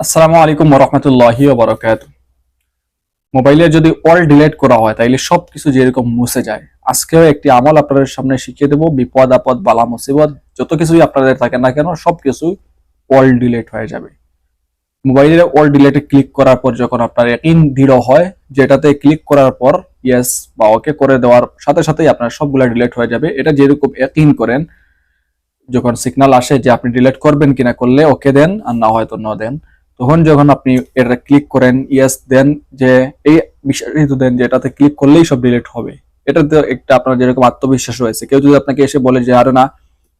আসসালামু আলাইকুম রহমতুল্লাহি বরকাত মোবাইলে যদি অল ডিলেট করা হয়, তাইলে সবকিছু যেরকম মুছে যায়। আজকেও একটি আমল আপনাদের সামনে শিখিয়ে দেবো, বিপদ, আপদ, বালা, মুসিবত, যত কিছুই আপনাদের থাকে না কেন সবকিছু অল ডিলেট হয়ে যাবে। মোবাইলের অল ডিলেটে ক্লিক করার পর যখন আপনার ইন দৃঢ় হয়, যেটাতে ক্লিক করার পর ইয়েস বা ওকে করে দেওয়ার সাথে সাথেই আপনার সবগুলা ডিলেট হয়ে যাবে। এটা যেরকম ইন করেন, যখন সিগন্যাল আসে যে আপনি ডিলেট করবেন কিনা করলে ওকে দেন, আর না হয়তো ন দেন। তখন যখন আপনি এটা ক্লিক করেন ইয়েস দেন যে এই বিষয়টি দেন, যে এটাতে ক্লিক করলেই সব ডিলিট হবে। এটা তো একটা আপনার যেরকম আত্মবিশ্বাস রয়েছে। কেউ যদি আপনাকে এসে বলে যে, আরে না,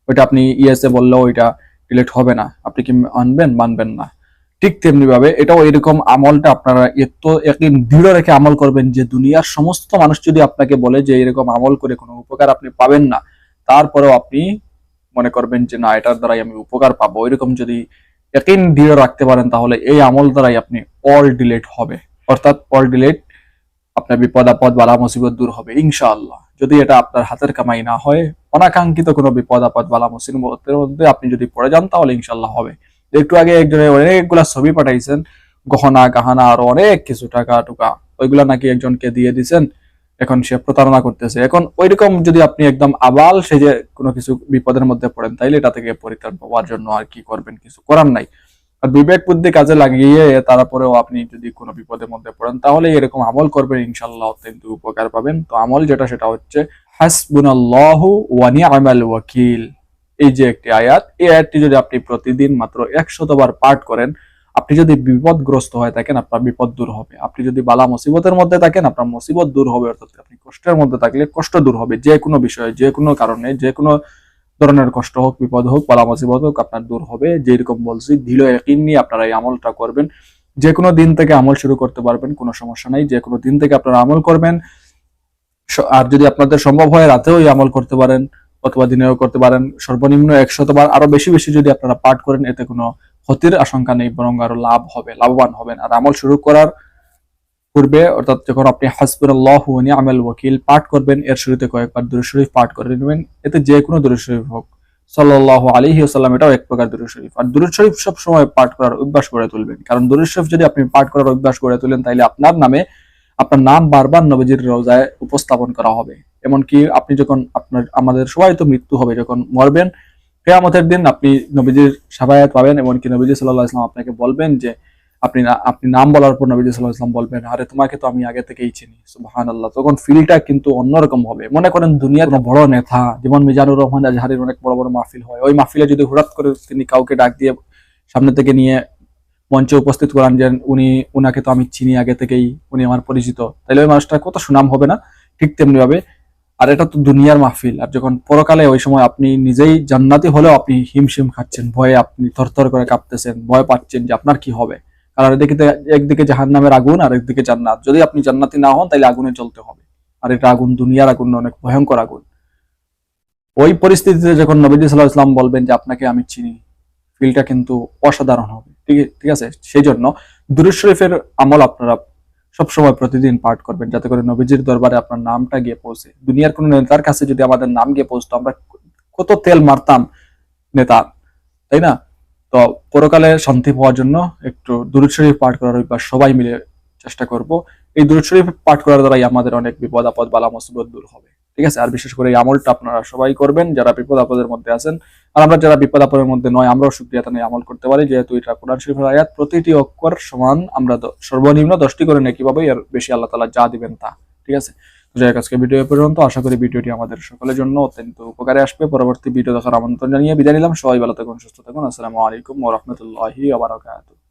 ওইটা আপনি ইয়েসে বললেও ওইটা ডিলিট হবে না। আপনি কি মানবেন? মানবেন না। ঠিক তেমনি ভাবে এটাও এরকম আমলটা আপনারা এত একদিন দৃঢ় রেখে আমল করবেন যে দুনিয়ার সমস্ত মানুষ যদি আপনাকে বলে যে, এরকম আমল করে কোনো উপকার আপনি পাবেন না, তারপরেও আপনি মনে করবেন যে, না, এটার দ্বারাই আমি উপকার পাবো। এরকম যদি একিন দৃঢ় রাখতে পারেন, তাহলে এই আমল দ্বারাই আপনি অল ডিলেট হবে। অর্থাৎ অল ডিলেট আপনার বিপদ আপদ বালা মুসিবত দূর হবে, ইনশাআল্লাহ। যদি এটা আপনার হাতের কামাই না হয়, অনাকাঙ্ক্ষিত কোনো বিপদ আপদ বালা মুসিবতের মধ্যে আপনি যদি পড়ে যান, তাহলে ইনশাআল্লাহ হবে। একটু আগে একজনের অনেকগুলা ছবি পাঠাইছেন, গহনা, গাহানা, আরও অনেক কিছু, টাকা, টুকা। ওইগুলা নাকি একজনকে দিয়ে দিছেন এখন সে প্রতারণা করতেছে। এখন ওইরকম যদি আপনি একদম আবাল সে যে কোনো কিছু বিপদের মধ্যে পড়েন, তাইলে এটা থেকে পরিত্রাণ পাওয়ার জন্য আর কি করবেন? কিছু করার নাই। আর বিবেক বুদ্ধি কাজে লাগিয়ে তারপরেও আপনি যদি কোনো বিপদের মধ্যে পড়েন, তাহলে এরকম আমল করবেন ইনশাল্লাহ অত্যন্ত উপকার পাবেন। তো আমল যেটা, সেটা হচ্ছে, হাসবুনাল্লাহু ওয়া নি'মাল ওয়াকিল। এই যে একটি আয়াত, এই আয়াতটি যদি আপনি প্রতিদিন মাত্র একশতবার পাঠ করেন আপনি যদি বিপদগ্রস্ত হয়ে থাকেন, আপনার বিপদ দূর হবে। আপনি যদি বালা মুসিবতের মধ্যে থাকেন, আপনার মুসিবত দূর হবে, অর্থাৎ আপনি কষ্টের মধ্যে থাকলে কষ্ট দূর হবে, যে কোনো বিষয়ে, যে কোনো কারণে, যে কোনো ধরনের কষ্ট হোক, বিপদ হোক, বালা মুসিবত হোক, আপনার দূর হবে। যেরকম বলছি ঢিল একদিন নিয়ে আপনারা এই আমলটা করবেন। যে কোনো দিন থেকে আমল শুরু করতে পারবেন, কোনো সমস্যা নাই। যে কোনো দিন থেকে আপনারা আমল করবেন। আর যদি আপনাদের সম্ভব হয়, রাতেও এই আমল করতে পারেন, অথবা দিনেও করতে পারেন। সর্বনিম্ন একশতবার, আরও বেশি বেশি যদি আপনারা পাঠ করেন, এতে কোনো ক্ষতির আশঙ্কা নেই, বরং আরও লাভ হবে, লাভবান হবেন। আর আমল শুরু করার পূর্বে, অর্থাৎ যখন আপনি হাসবুল্লাহ নি'মাল ওয়াকিল পাঠ করবেন, এর শুরুতে কয়েকবার দুরূদ শরীফ পাঠ করে নেবেন। এতে যে কোনো দুরূদ শরীফ হোক। সাল্লাল্লাহু আলাইহি ওয়াসাল্লাম এটাও এক প্রকার দুরূদ শরীফ। আর দুরূদ শরীফ সব সময় পাঠ করার অভ্যাস করে তুলবেন। কারণ দুরূদ শরীফ যদি আপনি পাঠ করার অভ্যাস করে তুলেন তাহলে আপনার নামে আপনার নাম বারবার নবজির রোজায় উপস্থাপন করা হবে। এমনকি আপনি যখন আপনার, আমাদের সবাই তো মৃত্যু হবে, যখন মরবেন কেয়ামতের দিন আপনি নবীজির সাবায়াত পাবেন, এমনকি নবীজি সাল্লাহ ইসলাম আপনাকে বলবেন যে, আপনি আপনি নাম বলার পর নবীজি সাল্লাহ ইসলাম বলবেন, আরে, তোমাকে তো আমি আগে থেকেই চিনি। সুবাহান আল্লাহ তখন ফিলটা কিন্তু অন্যরকম হবে। মনে করেন দুনিয়ার কোনো বড় নেতা, যেমন মিজানুর রহমান আজহারির অনেক বড় বড় মাহফিল হয়, ওই মাহফিলে যদি হঠাৎ করে তিনি কাউকে ডাক দিয়ে সামনে থেকে নিয়ে মঞ্চে উপস্থিত করান যে, উনি, উনাকে তো আমি চিনি আগে থেকেই, উনি আমার পরিচিত, তাহলে ওই মানুষটা কত সুনাম হবে না? ঠিক তেমনি ভাবে আর এটা তো দুনিয়ার মাহফিল। আর যখন পরকালে ওই সময় আপনি নিজেই জান্নাতি হলেও আপনি হিমশিম খাচ্ছেন, ভয়ে আপনি থরথর করে কাঁপতেছেন, ভয় পাচ্ছেন যে আপনার কি হবে। কারণ এদিকে একদিকে জাহান নামের আগুন আর একদিকে জান্নাত। যদি আপনি জান্নাতি না হন তাহলে আগুনে চলতে হবে। আর এটা আগুন দুনিয়ার আগুন অনেক ভয়ঙ্কর আগুন। ওই পরিস্থিতিতে যখন নবীজি সাল্লাহ ইসলাম বলবেন যে, আপনাকে আমি চিনি। ফিলটা কিন্তু অসাধারণ হবে। ঠিক ঠিক আছে? সেই জন্য দুরুদ শরীফের আমল আপনারা সবসময় প্রতিদিন পাঠ করবেন, যাতে করে নবীজির দরবারে আপনার নামটা গিয়ে পৌঁছে। দুনিয়ার কোন নেতার কাছে যদি আমাদের নাম গিয়ে পৌঁছতো, আমরা কত তেল মারতাম নেতা, তাই না? তো পরকালে শান্তি পাওয়ার জন্য একটু দূর শরীফ পাঠ করার বা সবাই মিলে চেষ্টা করব। এই দুরুদ শরীফ পাঠ করার দ্বারাই আমাদের অনেক বিপদ আপদ বালা মুসিবত দূর হবে। ঠিক আছে? আর বিশেষ করে এই আমলটা আপনারা সবাই করবেন, যারা বিপদ আপদের মধ্যে আছেন। আর আমরা যারা বিপদ আপদের মধ্যে নয়, আমরাও সুক্রিয়াতা নিয়ে আমল করতে পারি। যেহেতু এটা কোরআন শরীফের আয়াত, প্রতিটি অক্ষর সমান, আমরা সর্বনিম্ন দশটি করে নেকি পাবো, এর বেশি আল্লাহ তালা যা দিবেন তা। ঠিক আছে? তো যাই আজকে ভিডিও পর্যন্ত। আশা করি ভিডিওটি আমাদের সকলের জন্য অত্যন্ত উপকারে আসবে। পরবর্তী ভিডিও দেখার আমন্ত্রণ জানিয়ে বিদায় নিলাম। সবাই ভালো থাকুন, সুস্থ থাকুন। আসসালামু আলাইকুম ওয়া রাহমাতুল্লাহি ওয়া বারাকাতুহু।